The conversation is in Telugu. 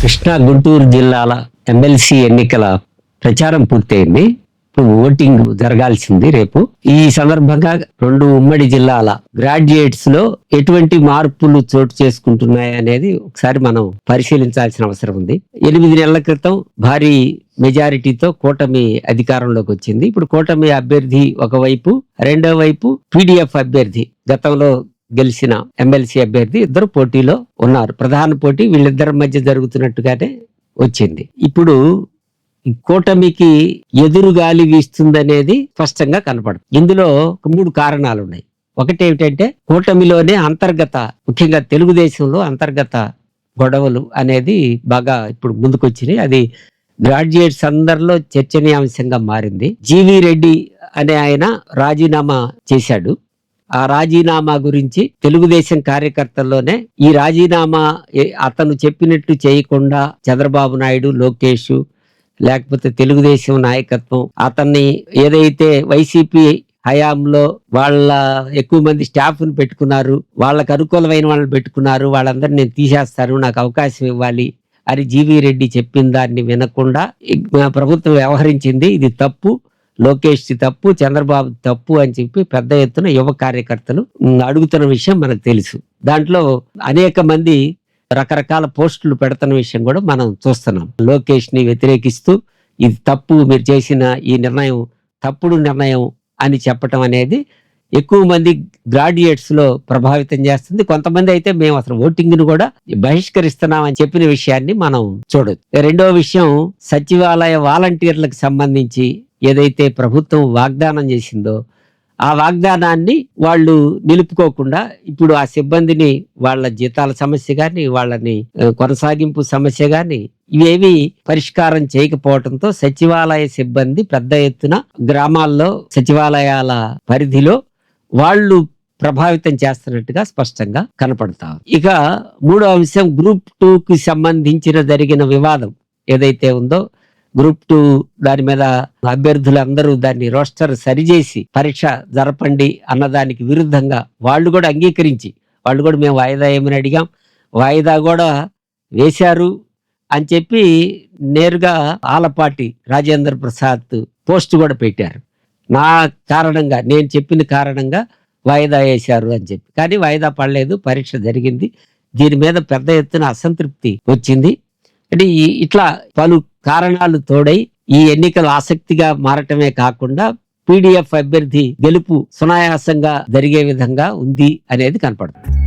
కృష్ణా గుంటూరు జిల్లాల ఎమ్మెల్సీ ఎన్నికల ప్రచారం పూర్తయింది. ఇప్పుడు ఓటింగ్ జరగాల్సింది రేపు. ఈ సందర్భంగా రెండు ఉమ్మడి జిల్లాల గ్రాడ్యుయేట్స్లో ఎటువంటి మార్పులు చోటు చేసుకుంటున్నాయి అనేది ఒకసారి మనం పరిశీలించాల్సిన అవసరం ఉంది. ఎనిమిది నెలల క్రితం భారీ మెజారిటీతో కూటమి అధికారంలోకి వచ్చింది. ఇప్పుడు కూటమి అభ్యర్థి ఒకవైపు రెండో వైపు పీడిఎఫ్ అభ్యర్థి గతంలో గెలిచిన ఎమ్మెల్సీ అభ్యర్థి ఇద్దరు పోటీలో ఉన్నారు. ప్రధాన పోటీ వీళ్ళిద్దరి మధ్య జరుగుతున్నట్టుగానే వచ్చింది. ఇప్పుడు కూటమికి ఎదురు గాలి వీస్తుందనేది స్పష్టంగా కనపడుతుంది ఇందులో మూడు కారణాలు ఉన్నాయి. ఒకటి ఏమిటంటే కూటమిలోనే అంతర్గత ముఖ్యంగా తెలుగుదేశంలో అంతర్గత గొడవలు అనేది బాగా ఇప్పుడు ముందుకొచ్చినాయి. అది గ్రాడ్యుయేట్స్ అందరిలో చర్చనీయాంశంగా మారింది. జీవి రెడ్డి అనే ఆయన రాజీనామా చేశాడు. ఆ రాజీనామా గురించి తెలుగుదేశం కార్యకర్తల్లోనే ఈ రాజీనామా అతను చెప్పినట్టు చేయకుండా చంద్రబాబు నాయుడు లోకేష్ లేకపోతే తెలుగుదేశం నాయకత్వం అతన్ని ఏదైతే వైసీపీ హయాంలో వాళ్ళ ఎక్కువ మంది స్టాఫ్ను పెట్టుకున్నారు వాళ్ళకు అనుకూలమైన వాళ్ళని పెట్టుకున్నారు వాళ్ళందరినీ నేను తీసేస్తాను నాకు అవకాశం ఇవ్వాలి అని జీవీ రెడ్డి చెప్పిన దాన్ని వినకుండా ప్రభుత్వం వ్యవహరించింది. ఇది తప్పు. లోకేష్ తప్పు చంద్రబాబు తప్పు అని చెప్పి పెద్ద ఎత్తున యువ కార్యకర్తలు అడుగుతున్న విషయం మనకు తెలుసు. దాంట్లో అనేక మంది రకరకాల పోస్టులు పెడుతున్న విషయం కూడా మనం చూస్తున్నాం. లోకేష్ని వ్యతిరేకిస్తూ ఇది తప్పు మీరు చేసిన ఈ నిర్ణయం తప్పుడు నిర్ణయం అని చెప్పటం అనేది ఎక్కువ మంది గ్రాడ్యుయేట్స్లో ప్రభావితం చేస్తుంది. కొంతమంది అయితే మేము అసలు ఓటింగ్ను కూడా బహిష్కరిస్తున్నామని చెప్పిన విషయాన్ని మనం చూడొచ్చు. రెండో విషయం సచివాలయ వాలంటీర్లకు సంబంధించి ఏదైతే ప్రభుత్వం వాగ్దానం చేసిందో ఆ వాగ్దానాన్ని వాళ్ళు నిలుపుకోకుండా ఇప్పుడు ఆ సిబ్బందిని వాళ్ళ జీతాల సమస్య కానీ వాళ్ళని కొనసాగింపు సమస్య కానీ ఇవేవి పరిష్కారం చేయకపోవడంతో సచివాలయ సిబ్బంది పెద్ద ఎత్తున గ్రామాల్లో సచివాలయాల పరిధిలో వాళ్ళు ప్రభావితం చేస్తున్నట్టుగా స్పష్టంగా కనపడతా ఇక మూడో అంశం గ్రూప్ టూకి సంబంధించిన జరిగిన వివాదం ఏదైతే ఉందో గ్రూప్ టూ దాని మీద అభ్యర్థులందరూ దాన్ని రోస్టర్ సరిచేసి పరీక్ష జరపండి అన్నదానికి విరుద్ధంగా వాళ్ళు కూడా అంగీకరించి వాళ్ళు కూడా మేము వాయిదా ఏమని అడిగాం. వాయిదా కూడా వేశారు అని చెప్పి నేరుగా ఆలపాటి రాజేంద్ర ప్రసాద్ పోస్ట్ కూడా పెట్టారు. నా కారణంగా నేను చెప్పిన కారణంగా వాయిదా వేశారు అని చెప్పి. కానీ వాయిదా పడలేదు పరీక్ష జరిగింది. దీని మీద పెద్ద ఎత్తున అసంతృప్తి వచ్చింది. అంటే ఈ- ఇట్లా పలు కారణాలు తోడై ఈ ఎన్నికలు ఆసక్తిగా మారటమే కాకుండా పీడిఎఫ్ అభ్యర్థి గెలుపు సునాయాసంగా జరిగే విధంగా ఉంది అనేది కనపడుతుంది.